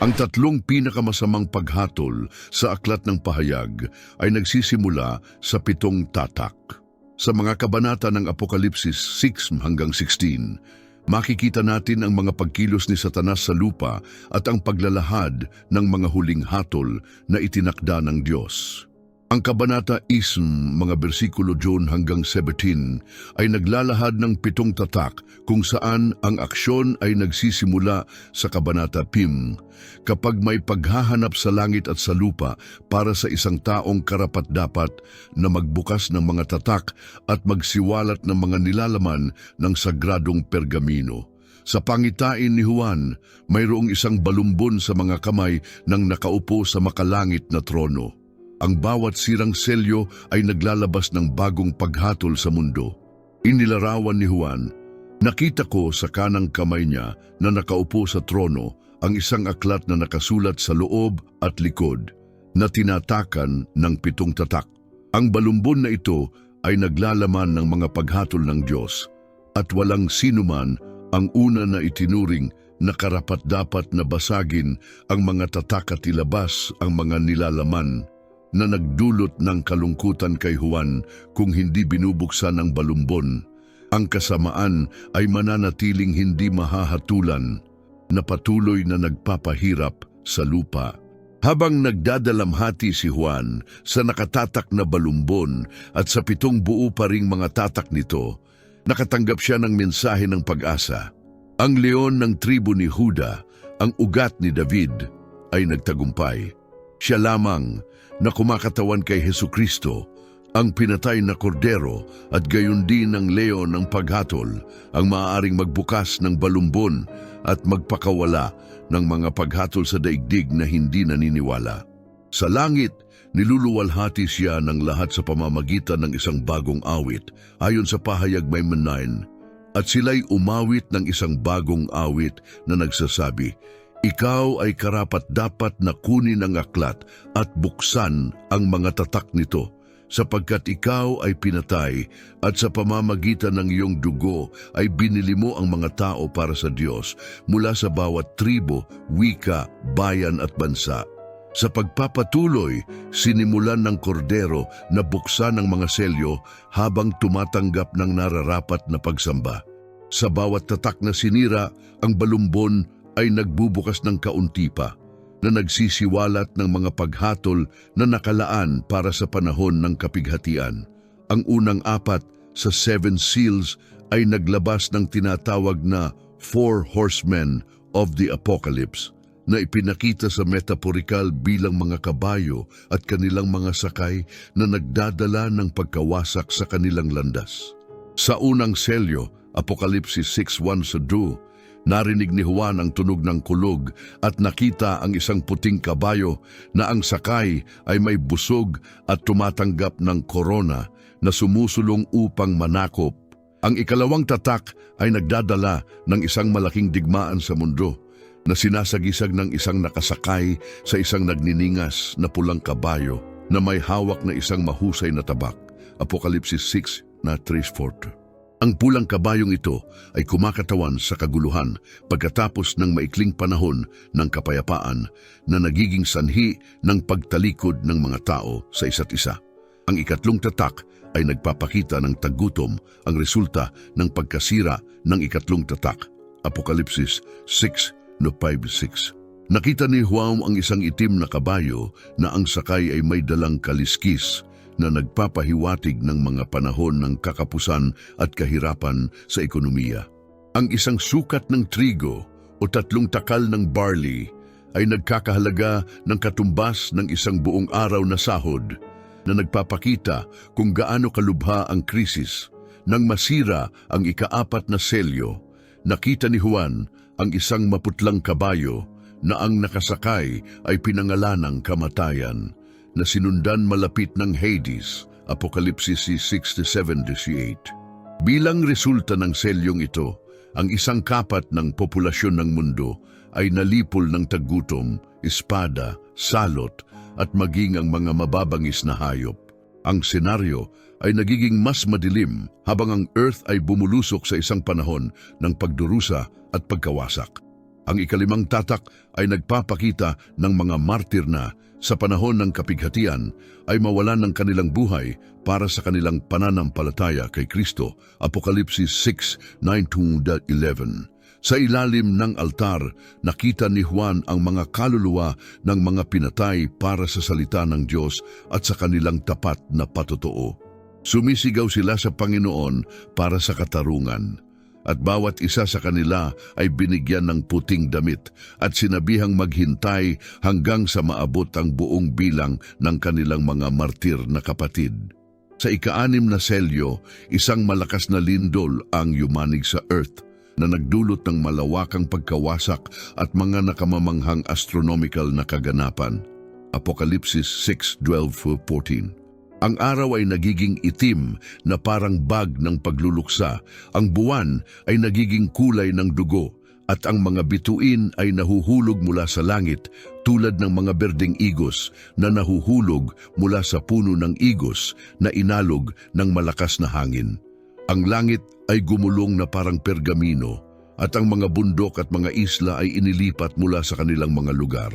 Ang tatlong pinakamasamang paghatol sa aklat ng pahayag ay nagsisimula sa pitong tatak. Sa mga kabanata ng Apokalipsis 6 hanggang 16, makikita natin ang mga pagkilos ni Satanas sa lupa at ang paglalahad ng mga huling hatol na itinakda ng Diyos. Ang Kabanata Ism, mga bersikulo 12 hanggang 17, ay naglalahad ng pitong tatak kung saan ang aksyon ay nagsisimula sa Kabanata Pim, kapag may paghahanap sa langit at sa lupa para sa isang taong karapat-dapat na magbukas ng mga tatak at magsiwalat ng mga nilalaman ng sagradong pergamino. Sa pangitain ni Juan, mayroong isang balumbon sa mga kamay ng nakaupo sa makalangit na trono. Ang bawat sirang selyo ay naglalabas ng bagong paghatol sa mundo. Inilarawan ni Juan, nakita ko sa kanang kamay niya na nakaupo sa trono ang isang aklat na nakasulat sa loob at likod na tinatakan ng pitong tatak. Ang balumbon na ito ay naglalaman ng mga paghatol ng Diyos at walang sinuman ang una na itinuring na karapat-dapat na basagin ang mga tatak at ilabas ang mga nilalaman na nagdulot ng kalungkutan kay Juan kung hindi binubuksan ang balumbon. Ang kasamaan ay mananatiling hindi mahahatulan na patuloy na nagpapahirap sa lupa. Habang nagdadalamhati si Juan sa nakatatak na balumbon at sa pitong buo pa ring mga tatak nito, nakatanggap siya ng mensahe ng pag-asa. Ang leon ng tribo ni Huda, ang ugat ni David, ay nagtagumpay. Siya lamang na kumakatawan kay Heso Kristo, ang pinatay na kordero at gayon din ng leon ng paghatol, ang maaaring magbukas ng balumbon at magpakawala ng mga paghatol sa daigdig na hindi naniniwala. Sa langit, niluluwalhati siya ng lahat sa pamamagitan ng isang bagong awit ayon sa pahayag may 9 at sila'y umawit ng isang bagong awit na nagsasabi, ikaw ay karapat dapat na kunin ang aklat at buksan ang mga tatak nito, sapagkat ikaw ay pinatay at sa pamamagitan ng iyong dugo ay binili mo ang mga tao para sa Diyos mula sa bawat tribo, wika, bayan at bansa. Sa pagpapatuloy, sinimulan ng kordero na buksan ang mga selyo habang tumatanggap ng nararapat na pagsamba. Sa bawat tatak na sinira, ang balumbon ay nagbubukas ng kaunti pa na nagsisiwalat ng mga paghatol na nakalaan para sa panahon ng kapighatian. Ang unang apat sa Seven Seals ay naglabas ng tinatawag na Four Horsemen of the Apocalypse na ipinakita sa metaporikal bilang mga kabayo at kanilang mga sakay na nagdadala ng pagkawasak sa kanilang landas. Sa unang selyo, Apokalipsis 6.1 sa 2, Narinig ni Juan ang tunog ng kulog at nakita ang isang puting kabayo na ang sakay ay may busog at tumatanggap ng korona na sumusulong upang manakop. Ang ikalawang tatak ay nagdadala ng isang malaking digmaan sa mundo na sinasagisag ng isang nakasakay sa isang nagniningas na pulang kabayo na may hawak na isang mahusay na tabak. Apokalipsis 6 na 3.4 ang pulang kabayong ito ay kumakatawan sa kaguluhan pagkatapos ng maikling panahon ng kapayapaan na nagiging sanhi ng pagtalikod ng mga tao sa isa't isa. Ang ikatlong tatak ay nagpapakita ng tagutom ang resulta ng pagkasira ng ikatlong tatak. Apokalipsis 6 no 5-6 Nakita ni Juan ang isang itim na kabayo na ang sakay ay may dalang kaliskis na nagpapahiwatig ng mga panahon ng kakapusan at kahirapan sa ekonomiya. Ang isang sukat ng trigo o tatlong takal ng barley ay nagkakahalaga ng katumbas ng isang buong araw na sahod na nagpapakita kung gaano kalubha ang krisis. Nang masira ang ikaapat na selyo, nakita ni Juan ang isang maputlang kabayo na ang nakasakay ay pinangalanang kamatayan na sinundan malapit ng Hades, Apokalipsis 67-18. Bilang resulta ng selyong ito, ang isang kapat ng populasyon ng mundo ay nalipol ng tagutom, espada, salot at maging ang mga mababangis na hayop. Ang senaryo ay nagiging mas madilim habang ang Earth ay bumulusok sa isang panahon ng pagdurusa at pagkawasak. Ang ikalimang tatak ay nagpapakita ng mga martir na sa panahon ng kapighatian ay mawalan ng kanilang buhay para sa kanilang pananampalataya kay Kristo. Apokalipsis 6:9-11. Sa ilalim ng altar, nakita ni Juan ang mga kaluluwa ng mga pinatay para sa salita ng Diyos at sa kanilang tapat na patotoo. Sumisigaw sila sa Panginoon para sa katarungan. At bawat isa sa kanila ay binigyan ng puting damit at sinabihang maghintay hanggang sa maabot ang buong bilang ng kanilang mga martir na kapatid. Sa ikaanim na selyo, isang malakas na lindol ang yumanig sa earth na nagdulot ng malawakang pagkawasak at mga nakamamanghang astronomical na kaganapan. Apokalipsis 6.12-14 Ang araw ay nagiging itim na parang bag ng pagluluksa. Ang buwan ay nagiging kulay ng dugo at ang mga bituin ay nahuhulog mula sa langit tulad ng mga berdeng igos na nahuhulog mula sa puno ng igos na inalog ng malakas na hangin. Ang langit ay gumulong na parang pergamino at ang mga bundok at mga isla ay inilipat mula sa kanilang mga lugar.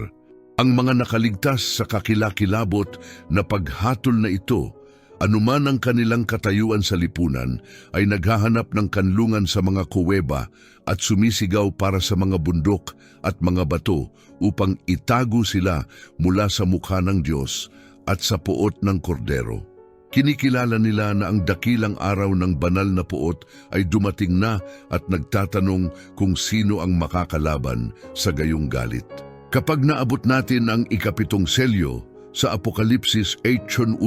Ang mga nakaligtas sa kakilakilabot na paghatol na ito, anuman ang kanilang katayuan sa lipunan, ay naghahanap ng kanlungan sa mga kuweba at sumisigaw para sa mga bundok at mga bato upang itago sila mula sa mukha ng Diyos at sa puot ng kordero. Kinikilala nila na ang dakilang araw ng banal na puot ay dumating na at nagtatanong kung sino ang makakalaban sa gayong galit. Kapag naabot natin ang ikapitong selyo sa Apokalipsis 8.1,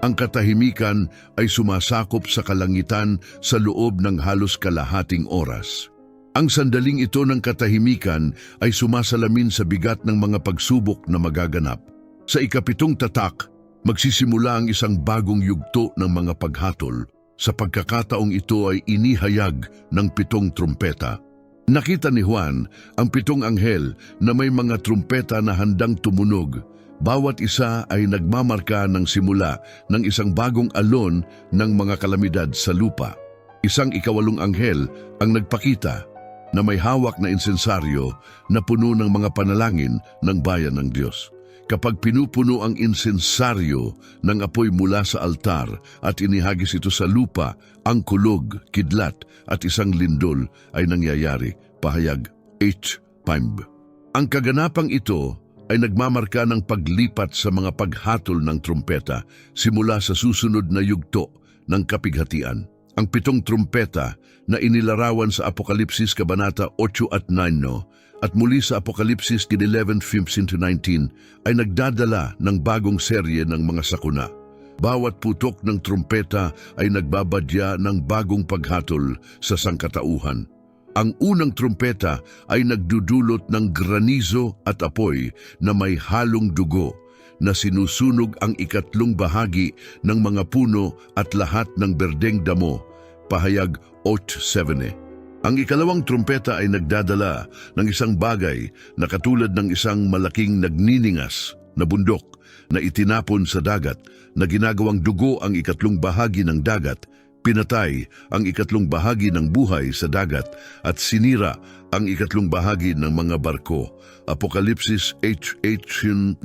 ang katahimikan ay sumasakop sa kalangitan sa loob ng halos kalahating oras. Ang sandaling ito ng katahimikan ay sumasalamin sa bigat ng mga pagsubok na magaganap. Sa ikapitong tatak, magsisimula ang isang bagong yugto ng mga paghatol. Sa pagkakataong ito ay inihayag ng pitong trumpeta. Nakita ni Juan ang pitong anghel na may mga trumpeta na handang tumunog. Bawat isa ay nagmamarka ng simula ng isang bagong alon ng mga kalamidad sa lupa. Isang ikawalong anghel ang nagpakita na may hawak na insensaryo na puno ng mga panalangin ng bayan ng Diyos. Kapag pinupuno ang insensaryo ng apoy mula sa altar at inihagis ito sa lupa, ang kulog, kidlat at isang lindol ay nangyayari, pahayag H. Ang kaganapang ito ay nagmamarka ng paglipat sa mga paghatol ng trumpeta simula sa susunod na yugto ng kapighatian. Ang pitong trumpeta na inilarawan sa Apokalipsis Kabanata 8 at 9 no, at muli sa Apokalipsis 11, 15-19 ay nagdadala ng bagong serye ng mga sakuna. Bawat putok ng trumpeta ay nagbabadya ng bagong paghatol sa sangkatauhan. Ang unang trumpeta ay nagdudulot ng granizo at apoy na may halong dugo na sinusunog ang ikatlong bahagi ng mga puno at lahat ng berdeng damo, pahayag 8.7. Ang ikalawang trumpeta ay nagdadala ng isang bagay na katulad ng isang malaking nagniningas na bundok na itinapon sa dagat na ginagawang dugo ang ikatlong bahagi ng dagat Pinatay ang ikatlong bahagi ng buhay sa dagat at sinira ang ikatlong bahagi ng mga barko. Apokalipsis 8.8.9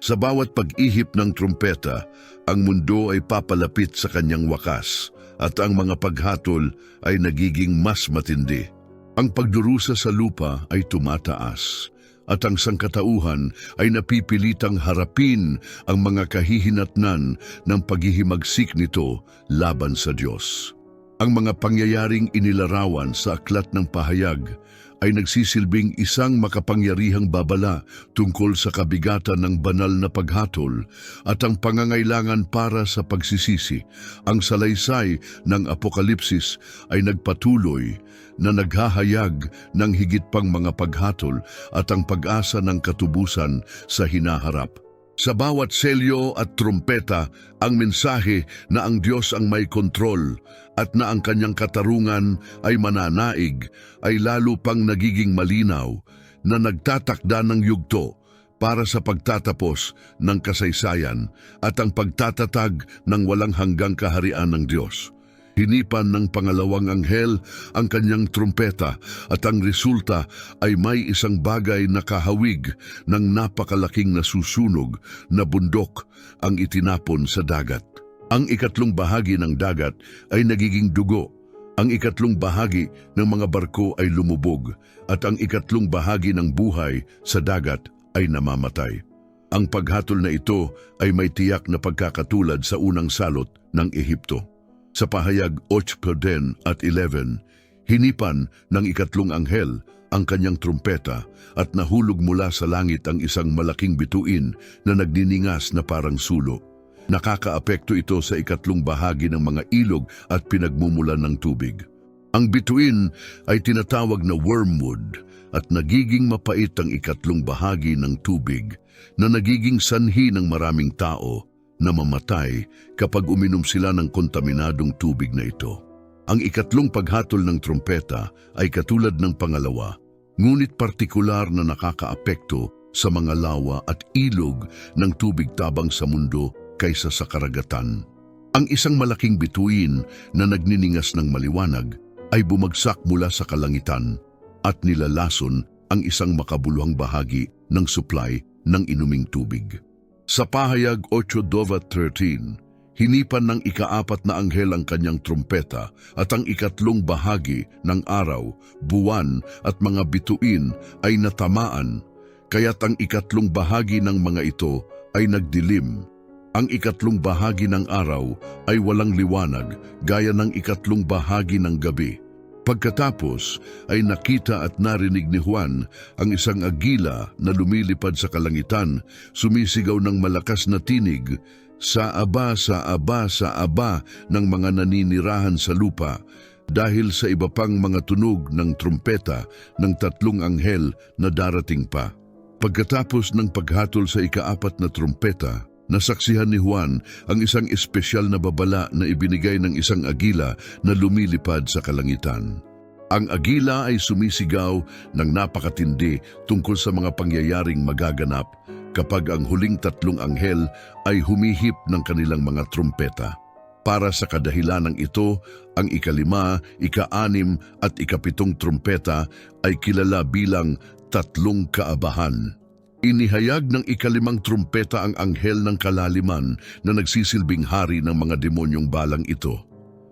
Sa bawat pag-ihip ng trumpeta, ang mundo ay papalapit sa kanyang wakas at ang mga paghatol ay nagiging mas matindi. Ang pagdurusa sa lupa ay tumataas at ang sangkatauhan ay napipilitang harapin ang mga kahihinatnan ng paghihimagsik nito laban sa Diyos. Ang mga pangyayaring inilarawan sa aklat ng pahayag ay nagsisilbing isang makapangyarihang babala tungkol sa kabigatan ng banal na paghatol at ang pangangailangan para sa pagsisisi. Ang salaysay ng Apokalipsis ay nagpatuloy na naghahayag ng higit pang mga paghatol at ang pag-asa ng katubusan sa hinaharap. Sa bawat selyo at trumpeta, ang mensahe na ang Diyos ang may kontrol at na ang kanyang katarungan ay mananaig ay lalo pang nagiging malinaw na nagtatakda ng yugto para sa pagtatapos ng kasaysayan at ang pagtatatag ng walang hanggang kaharian ng Diyos. Hinipan ng pangalawang anghel ang kanyang trumpeta at ang resulta ay may isang bagay na kahawig ng napakalaking nasusunog na bundok ang itinapon sa dagat. Ang ikatlong bahagi ng dagat ay nagiging dugo. Ang ikatlong bahagi ng mga barko ay lumubog at ang ikatlong bahagi ng buhay sa dagat ay namamatay. Ang paghatol na ito ay may tiyak na pagkakatulad sa unang salot ng Ehipto. Sa pahayag 8.10 at 11, hinipan ng ikatlong anghel ang kanyang trumpeta at nahulog mula sa langit ang isang malaking bituin na nagniningas na parang sulo. Nakakaapekto ito sa ikatlong bahagi ng mga ilog at pinagmumulan ng tubig. Ang bituin ay tinatawag na wormwood at nagiging mapait ang ikatlong bahagi ng tubig na nagiging sanhi ng maraming tao na mamatay kapag uminom sila ng kontaminadong tubig na ito. Ang ikatlong paghatol ng trompeta ay katulad ng pangalawa, ngunit partikular na nakakaapekto sa mga lawa at ilog ng tubig tabang sa mundo kaysa sa karagatan. Ang isang malaking bituin na nagniningas ng maliwanag ay bumagsak mula sa kalangitan at nilalason ang isang makabuluhang bahagi ng supply ng inuming tubig. Sa pahayag 8.13, hinipan ng ikaapat na anghel ang kanyang trumpeta at ang ikatlong bahagi ng araw, buwan at mga bituin ay natamaan, kaya't ang ikatlong bahagi ng mga ito ay nagdilim. Ang ikatlong bahagi ng araw ay walang liwanag gaya ng ikatlong bahagi ng gabi. Pagkatapos ay nakita at narinig ni Juan ang isang agila na lumilipad sa kalangitan, sumisigaw ng malakas na tinig, sa aba, sa aba, sa aba ng mga naninirahan sa lupa, dahil sa iba pang mga tunog ng trumpeta ng tatlong anghel na darating pa. Pagkatapos ng paghatol sa ikaapat na trumpeta, nasaksihan ni Juan ang isang espesyal na babala na ibinigay ng isang agila na lumilipad sa kalangitan. Ang agila ay sumisigaw ng napakatindi tungkol sa mga pangyayaring magaganap kapag ang huling tatlong anghel ay humihip ng kanilang mga trumpeta. Para sa kadahilanang ito, ang ikalima, ikaanim at ikapitong trumpeta ay kilala bilang tatlong kaabahan. Inihayag ng ikalimang trumpeta ang anghel ng kalaliman na nagsisilbing hari ng mga demonyong balang ito.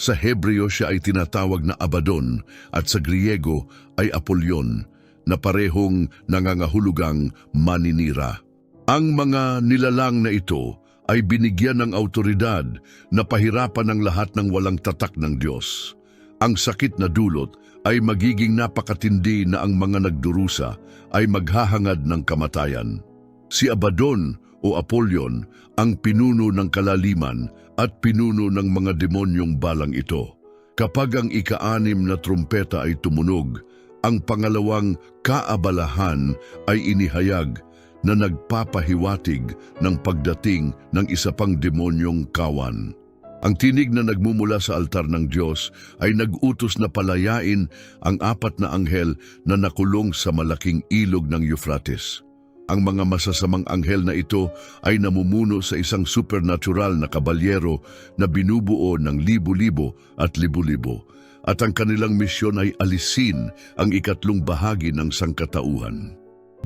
Sa Hebreo siya ay tinatawag na Abaddon at sa Griego ay Apollyon na parehong nangangahulugang maninira. Ang mga nilalang na ito ay binigyan ng autoridad na pahirapan ng lahat ng walang tatak ng Diyos. Ang sakit na dulot ay magiging napakatindi na ang mga nagdurusa ay maghahangad ng kamatayan. Si Abaddon o Apollyon ang pinuno ng kalaliman at pinuno ng mga demonyong balang ito. Kapag ang ikaanim na trumpeta ay tumunog, ang pangalawang kaabalahan ay inihayag na nagpapahiwatig ng pagdating ng isa pang demonyong kawan. Ang tinig na nagmumula sa altar ng Diyos ay nag-utos na palayain ang apat na anghel na nakulong sa malaking ilog ng Euphrates. Ang mga masasamang anghel na ito ay namumuno sa isang supernatural na kabalyero na binubuo ng libo-libo at libo-libo at ang kanilang misyon ay alisin ang ikatlong bahagi ng sangkatauhan.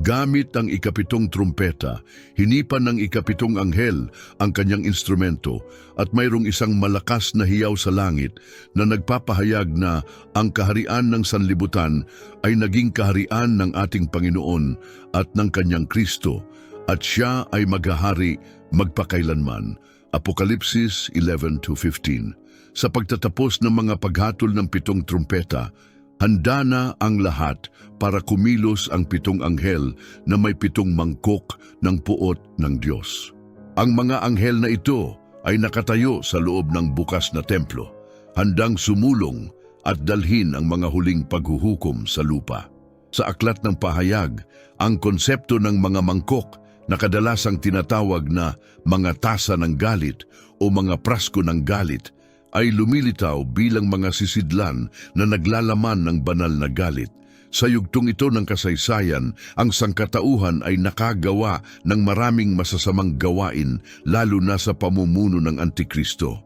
Gamit ang ikapitong trumpeta, hinipan ng ikapitong anghel ang kanyang instrumento at mayroong isang malakas na hiyaw sa langit na nagpapahayag na ang kaharian ng sanlibutan ay naging kaharian ng ating Panginoon at ng kanyang Kristo at siya ay maghahari magpakailanman. Apokalipsis 11.15 Sa pagtatapos ng mga paghatol ng pitong trumpeta, Handa na ang lahat para kumilos ang pitong anghel na may pitong mangkok ng puot ng Diyos. Ang mga anghel na ito ay nakatayo sa loob ng bukas na templo, handang sumulong at dalhin ang mga huling paghuhukom sa lupa. Sa aklat ng pahayag, ang konsepto ng mga mangkok na kadalasang tinatawag na mga tasa ng galit o mga prasko ng galit ay lumilitaw bilang mga sisidlan na naglalaman ng banal na galit. Sa yugtong ito ng kasaysayan, ang sangkatauhan ay nakagawa ng maraming masasamang gawain lalo na sa pamumuno ng Antikristo.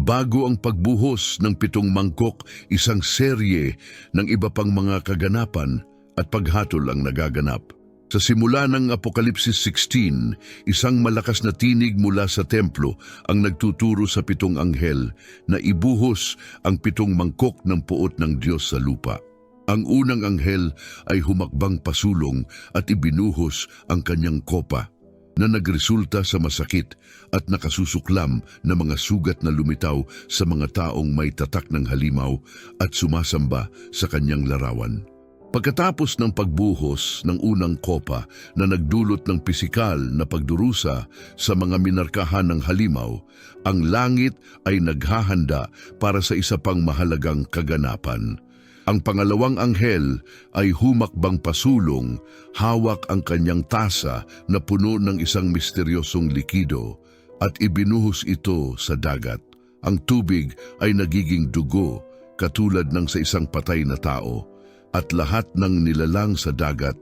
Bago ang pagbuhos ng pitong mangkok, isang serye ng iba pang mga kaganapan at paghatol ang nagaganap. Sa simula ng Apokalipsis 16, isang malakas na tinig mula sa templo ang nagtuturo sa pitong anghel na ibuhos ang pitong mangkok ng puot ng Diyos sa lupa. Ang unang anghel ay humakbang pasulong at ibinuhos ang kanyang kopa na nagresulta sa masakit at nakasusuklam na mga sugat na lumitaw sa mga taong may tatak ng halimaw at sumasamba sa kanyang larawan. Pagkatapos ng pagbuhos ng unang kopa na nagdulot ng pisikal na pagdurusa sa mga minarkahan ng halimaw, ang langit ay naghahanda para sa isa pang mahalagang kaganapan. Ang pangalawang anghel ay humakbang pasulong, hawak ang kanyang tasa na puno ng isang misteryosong likido at ibinuhos ito sa dagat. Ang tubig ay nagiging dugo katulad ng sa isang patay na tao at lahat ng nilalang sa dagat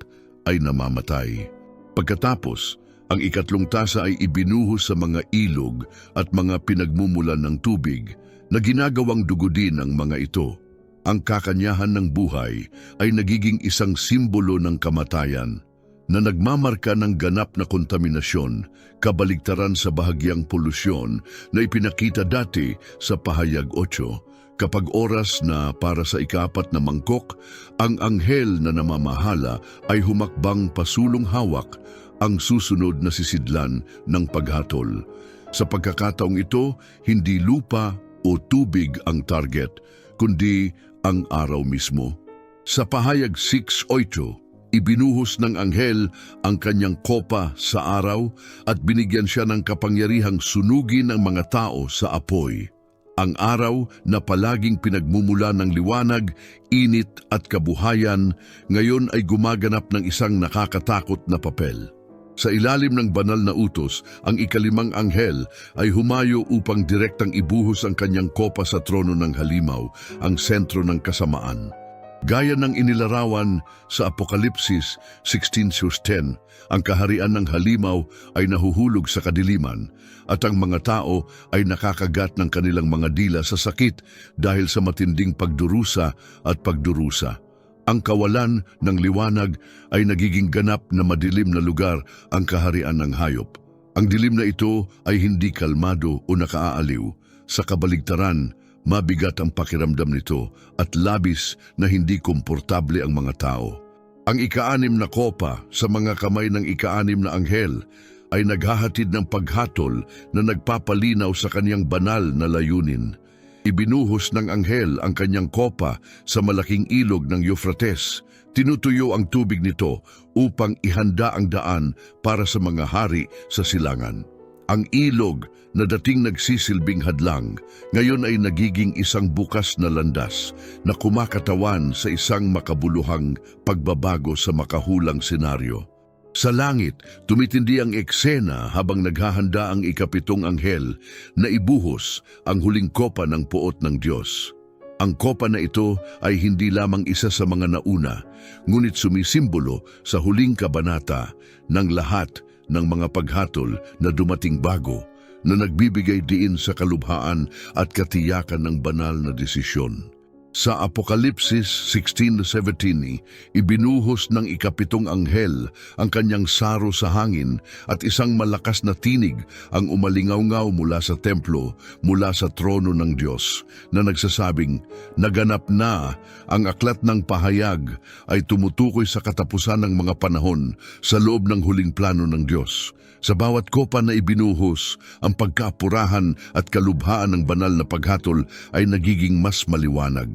ay namamatay. Pagkatapos, ang ikatlong tasa ay ibinuhos sa mga ilog at mga pinagmumulan ng tubig na ginagawang dugo din ang mga ito. Ang kakanyahan ng buhay ay nagiging isang simbolo ng kamatayan na nagmamarka ng ganap na kontaminasyon, kabaligtaran sa bahagyang polusyon na ipinakita dati sa pahayag 8 Kapag oras na para sa ikapat na mangkok, ang anghel na namamahala ay humakbang pasulong hawak ang susunod na sisidlan ng paghatol. Sa pagkakataong ito, hindi lupa o tubig ang target, kundi ang araw mismo. Sa pahayag 6.8, ibinuhos ng anghel ang kanyang kopa sa araw at binigyan siya ng kapangyarihang sunugin ang mga tao sa apoy. Ang araw na palaging pinagmumula ng liwanag, init at kabuhayan, ngayon ay gumaganap ng isang nakakatakot na papel. Sa ilalim ng banal na utos, ang ikalimang anghel ay humayo upang direktang ibuhos ang kanyang kopa sa trono ng halimaw, ang sentro ng kasamaan. Gaya ng inilarawan sa Apokalipsis 16.10, ang kaharian ng halimaw ay nahuhulog sa kadiliman at ang mga tao ay nakakagat ng kanilang mga dila sa sakit dahil sa matinding pagdurusa at pagdurusa. Ang kawalan ng liwanag ay nagiging ganap na madilim na lugar ang kaharian ng hayop. Ang dilim na ito ay hindi kalmado o nakaaaliw. Sa kabaligtaran, mabigat ang pakiramdam nito at labis na hindi komportable ang mga tao. Ang ikaanim na kopa sa mga kamay ng ikaanim na anghel ay naghahatid ng paghatol na nagpapalinaw sa kanyang banal na layunin. Ibinuhos ng anghel ang kanyang kopa sa malaking ilog ng Euphrates. Tinutuyo ang tubig nito upang ihanda ang daan para sa mga hari sa silangan. Ang ilog na dating nagsisilbing hadlang, ngayon ay nagiging isang bukas na landas na kumakatawan sa isang makabuluhang pagbabago sa makahulang senaryo. Sa langit, tumitindi ang eksena habang naghahanda ang ikapitong anghel na ibuhos ang huling kopa ng puot ng Diyos. Ang kopa na ito ay hindi lamang isa sa mga nauna, ngunit sumisimbolo sa huling kabanata ng lahat ng mga paghatol na dumating bago na nagbibigay diin sa kalubhaan at katiyakan ng banal na desisyon. Sa Apokalipsis 16-17, ibinuhos ng ikapitong anghel ang kanyang saro sa hangin at isang malakas na tinig ang umalingaw-ngaw mula sa templo, mula sa trono ng Diyos, na nagsasabing, Naganap na ang aklat ng pahayag ay tumutukoy sa katapusan ng mga panahon sa loob ng huling plano ng Diyos. Sa bawat kopa na ibinuhos, ang pagkapurahan at kalubhaan ng banal na paghatol ay nagiging mas maliwanag.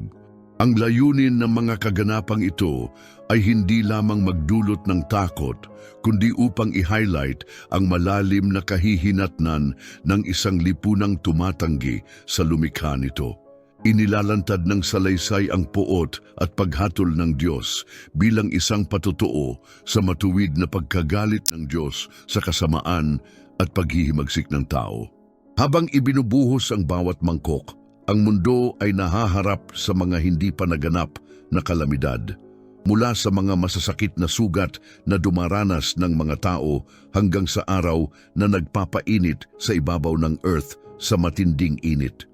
Ang layunin ng mga kaganapang ito ay hindi lamang magdulot ng takot, kundi upang i-highlight ang malalim na kahihinatnan ng isang lipunang tumatanggi sa lumikha nito. Inilalantad ng salaysay ang puot at paghatol ng Diyos bilang isang patutuo sa matuwid na pagkagalit ng Diyos sa kasamaan at paghihimagsik ng tao. Habang ibinubuhos ang bawat mangkok, ang mundo ay nahaharap sa mga hindi pa naganap na kalamidad. Mula sa mga masasakit na sugat na dumaranas ng mga tao hanggang sa araw na nagpapainit sa ibabaw ng earth sa matinding init.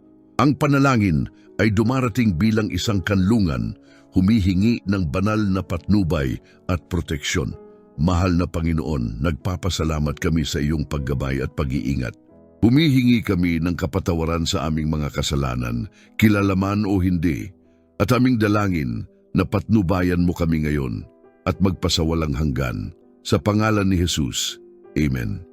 Ang panalangin ay dumarating bilang isang kanlungan, humihingi ng banal na patnubay at proteksyon. Mahal na Panginoon, nagpapasalamat kami sa iyong paggabay at pag-iingat. Humihingi kami ng kapatawaran sa aming mga kasalanan, kilalaman o hindi, at aming dalangin na patnubayan mo kami ngayon at magpasawalang hanggan. Sa pangalan ni Jesus, Amen.